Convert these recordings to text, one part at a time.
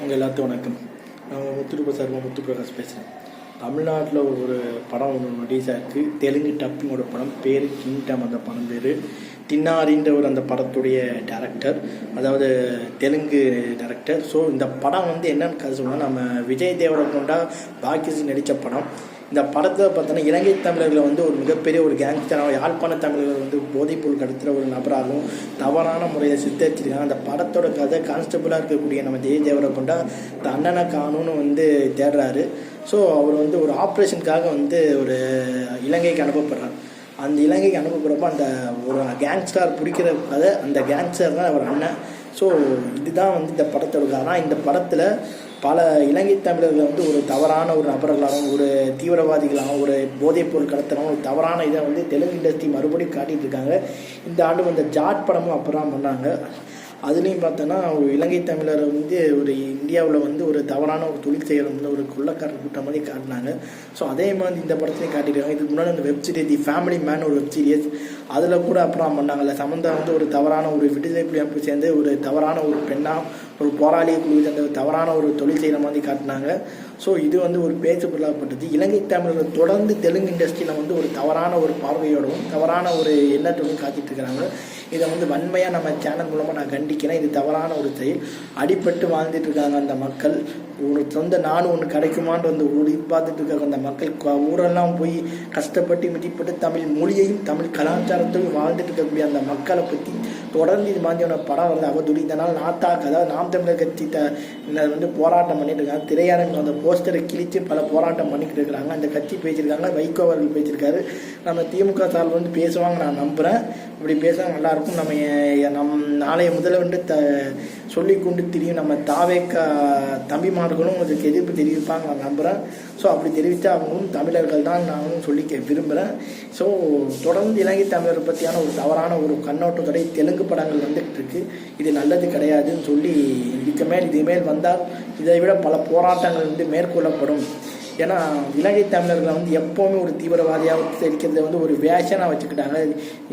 உங்கள் எல்லாத்துக்கும் வணக்கம். நான் முத்துருப சர்மா முத்து பிரகாஷ் பேசுகிறேன் தமிழ்நாட்டில் ஒரு படம் ஒன்று ரிலீஸ் ஆயிருக்கு. தெலுங்கு டப்பிங்கோட படம். பேர் கிங்டம் அந்த படம் பேர். தின்னாரின்ற ஒரு அந்த படத்துடைய டேரக்டர் அதாவது தெலுங்கு டேரக்டர் ஸோ இந்த படம் வந்து என்னன்னு கதை சொன்னால் நம்ம விஜய் தேவரகொண்டா பாக்கியசி நடித்த படம். இந்த படத்தை பார்த்தோன்னா இலங்கை தமிழர்களை வந்து ஒரு மிகப்பெரிய ஒரு கேங்ஸ்டராக யாழ்ப்பாண தமிழர்கள் வந்து போதைப்பொருள் கடத்துகிற ஒரு நபராகவும் தவறான முறையில் சித்தரிச்சிருக்காங்க. அந்த படத்தோட கதை கான்ஸ்டபுளாக இருக்கக்கூடிய நம்ம ஜெய தேவரை கொண்டா இந்த அண்ணனை காணும்னு வந்து தேடுறாரு. ஸோ அவர் வந்து ஒரு ஆப்ரேஷனுக்காக வந்து ஒரு இலங்கைக்கு அனுப்பப்படுறார். அந்த இலங்கைக்கு அனுப்பப்படுறப்ப அந்த ஒரு கேங்ஸ்டார் பிடிக்கிற அந்த கேங்ஸ்டர் தான் அவர் அண்ணன். ஸோ இதுதான் வந்து இந்த படத்தோட ஆனால் இந்த படத்தில் பல இலங்கை தமிழர்கள் வந்து ஒரு தவறான ஒரு நபர்களாகவும் ஒரு தீவிரவாதிகளாகவும் ஒரு போதைப்பொருள் கடத்தலாம் ஒரு தவறான இதை வந்து தெலுங்கு இண்டஸ்ட்ரி மறுபடியும் காட்டிகிட்டு இருக்காங்க. இந்த ஆண்டு வந்த ஜாட் படமும் அப்புறம் பண்ணாங்க. அதுலேயும் பார்த்தோன்னா ஒரு இலங்கை தமிழர் வந்து ஒரு இந்தியாவில் வந்து ஒரு தவறான ஒரு தொழில் செய்கிற வந்து ஒரு கொள்ளக்காரர் கூட்டம் மாதிரி காட்டினாங்க. ஸோ அதே மாதிரி இந்த படத்துலையும் காட்டியிருக்காங்க. இதுக்கு முன்னாடி அந்த web series The Family Man ஒரு வெப்சீரியஸ் அதில் கூட அப்புறம் பண்ணாங்கல்ல. சமந்தா வந்து ஒரு தவறான ஒரு விடுதலை புலியாக போய் சேர்ந்து ஒரு தவறான ஒரு பெண்ணாக ஒரு போராளிய குழு அந்த தவறான ஒரு தொழில் செய்கிற மாதிரி காட்டினாங்க. ஸோ இது வந்து ஒரு பேச்சு பொருளாகப்பட்டது இலங்கை தமிழர்கள் தொடர்ந்து தெலுங்கு இண்டஸ்ட்ரியில் வந்து ஒரு தவறான ஒரு பார்வையோடவும் தவறான ஒரு எண்ணத்தோடும் காத்திட்டு இருக்கிறாங்க. இதை வந்து வன்மையாக நம்ம சேனல் மூலமாக நான் கண்டிக்கிறேன். இது தவறான ஒரு செயல். அடிப்பட்டு வாழ்ந்துட்டு இருக்காங்க அந்த மக்கள். ஒரு சொந்த நானும் ஒன்று கிடைக்குமான்னு வந்து ஒரு பார்த்துட்டு இருக்காங்க அந்த மக்கள். ஊரெல்லாம் போய் கஷ்டப்பட்டு மிதிப்பட்டு தமிழ் மொழியையும் தமிழ் கலாச்சாரத்தையும் வாழ்ந்துட்டு இருக்கக்கூடிய அந்த மக்களை பற்றி தொடர்ந்து இது மாதிரியான படம் வந்து அவதூறு இதனால் நாத்தாக்கு அதாவது நாம் தமிழர் கட்சி த வந்து போராட்டம் பண்ணிட்டு இருக்காங்க. திரையரங்கு அந்த போஸ்டரை கிழித்து பல போராட்டம் பண்ணிக்கிட்டு இருக்கிறாங்க. அந்த கட்சி பேசியிருக்காங்க. வைகோ அவர்கள் பேசியிருக்காரு. நம்ம திமுக சார்பில் வந்து பேசுவாங்க நான் நம்புகிறேன் இப்படி பேசுவாங்க நல்லாயிருக்கும் நம்ம நம் நாளைய முதல்ல வந்து த சொல்லி கொண்டு தெரியும் நம்ம தாவேக்க தம்பிமார்களும் அதுக்கு எதிர்ப்பு தெரிவிப்பாங்க நான் நம்புகிறேன் ஸோ அப்படி தெரிவித்தால் அவங்களும் தமிழர்கள் தான் நானும் சொல்லிக்க விரும்புகிறேன் ஸோ தொடர்ந்து இலங்கை தமிழர் பற்றியான ஒரு தவறான ஒரு கண்ணோட்டத்தோட தெலுங்கு படங்கள் வந்துகிட்டு இருக்கு இது நல்லது கிடையாதுன்னு சொல்லி இதுக்கு மேல் இது மேல் வந்தால் இதை விட பல போராட்டங்கள் வந்து மேற்கொள்ளப்படும். ஏன்னா இலங்கை தமிழர்களை வந்து எப்போவுமே ஒரு தீவிரவாதியாக தெரிக்கிறத வந்து ஒரு வேஷனாக வச்சுக்கிட்டாங்க.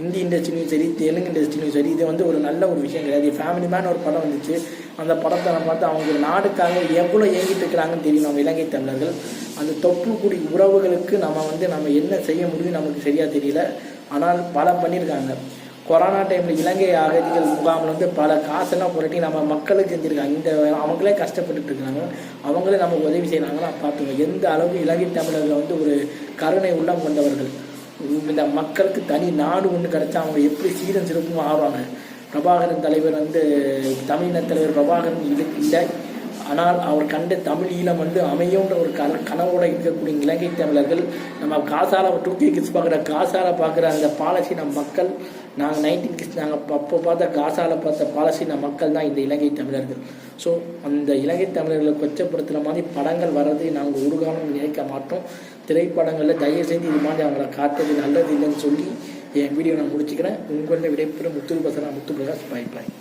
இந்தி இண்டஸ்ட்ரியும் சரி தெலுங்கு இண்டஸ்ட்ரியும் சரி இது வந்து ஒரு நல்ல ஒரு விஷயம் கிடையாது. ஃபேமிலி மேன் ஒரு படம் வந்துச்சு. அந்த படத்தை நம்ம பார்த்து அவங்க நாடுக்காக எவ்வளோ இயங்கிட்டு இருக்கிறாங்கன்னு தெரியும் நம்ம இலங்கை தமிழர்கள். அந்த தொப்புக்குடி உறவுகளுக்கு நம்ம வந்து நம்ம என்ன செய்ய முடியும் நமக்கு சரியாக தெரியல. ஆனால் பல பண்ணியிருக்காங்க. கொரோனா டைமில் இலங்கை அகதிகள் முகாமில் வந்து பல காசெல்லாம் புரட்டி நம்ம மக்களுக்கு செஞ்சுருக்காங்க. இந்த அவங்களே கஷ்டப்பட்டுட்டு இருக்கிறாங்க. அவங்களே நமக்கு உதவி செய்கிறாங்கன்னா பார்த்துங்க எந்த அளவுக்கு இலங்கை தமிழர்கள் வந்து ஒரு கருணை உள்ளம் கொண்டவர்கள். இந்த மக்களுக்கு தனி நாடு ஒன்று கிடச்சா அவங்க எப்படி சீரன் சிறப்பும் ஆடுவாங்க பிரபாகரன் தலைவர் வந்து தமிழின தலைவர் பிரபாகரன் இது இல்லை. ஆனால் அவர் கண்ட தமிழ் ஈழம் வந்து அமையும்ன்ற ஒரு கன கனவோட இருக்கக்கூடிய இலங்கை தமிழர்கள் நம்ம காசால டூக்கே கிஸ் பார்க்குற காசால பார்க்குற அந்த பாலஸ்தீன மக்கள் நாங்கள் நைன்டீன் கிஸ் நாங்கள் அப்போ பார்த்த காசால பார்த்த பாலஸ்தீன மக்கள் தான் இந்த இலங்கை தமிழர்கள். ஸோ அந்த இலங்கை தமிழர்களை கொச்சப்படுத்துகிற மாதிரி படங்கள் வர்றது நாங்கள் ஒரு காலம் நினைக்க மாட்டோம். திரைப்படங்களில் தயவு செய்து இது மாதிரி அவங்கள காட்டுறது நல்லது இல்லைன்னு சொல்லி என் வீடியோ நான் முடிச்சுக்கிறேன். உங்களில் விடைபெறும் முத்து பசனா முத்து பிரகாஷ் பாய் பாய்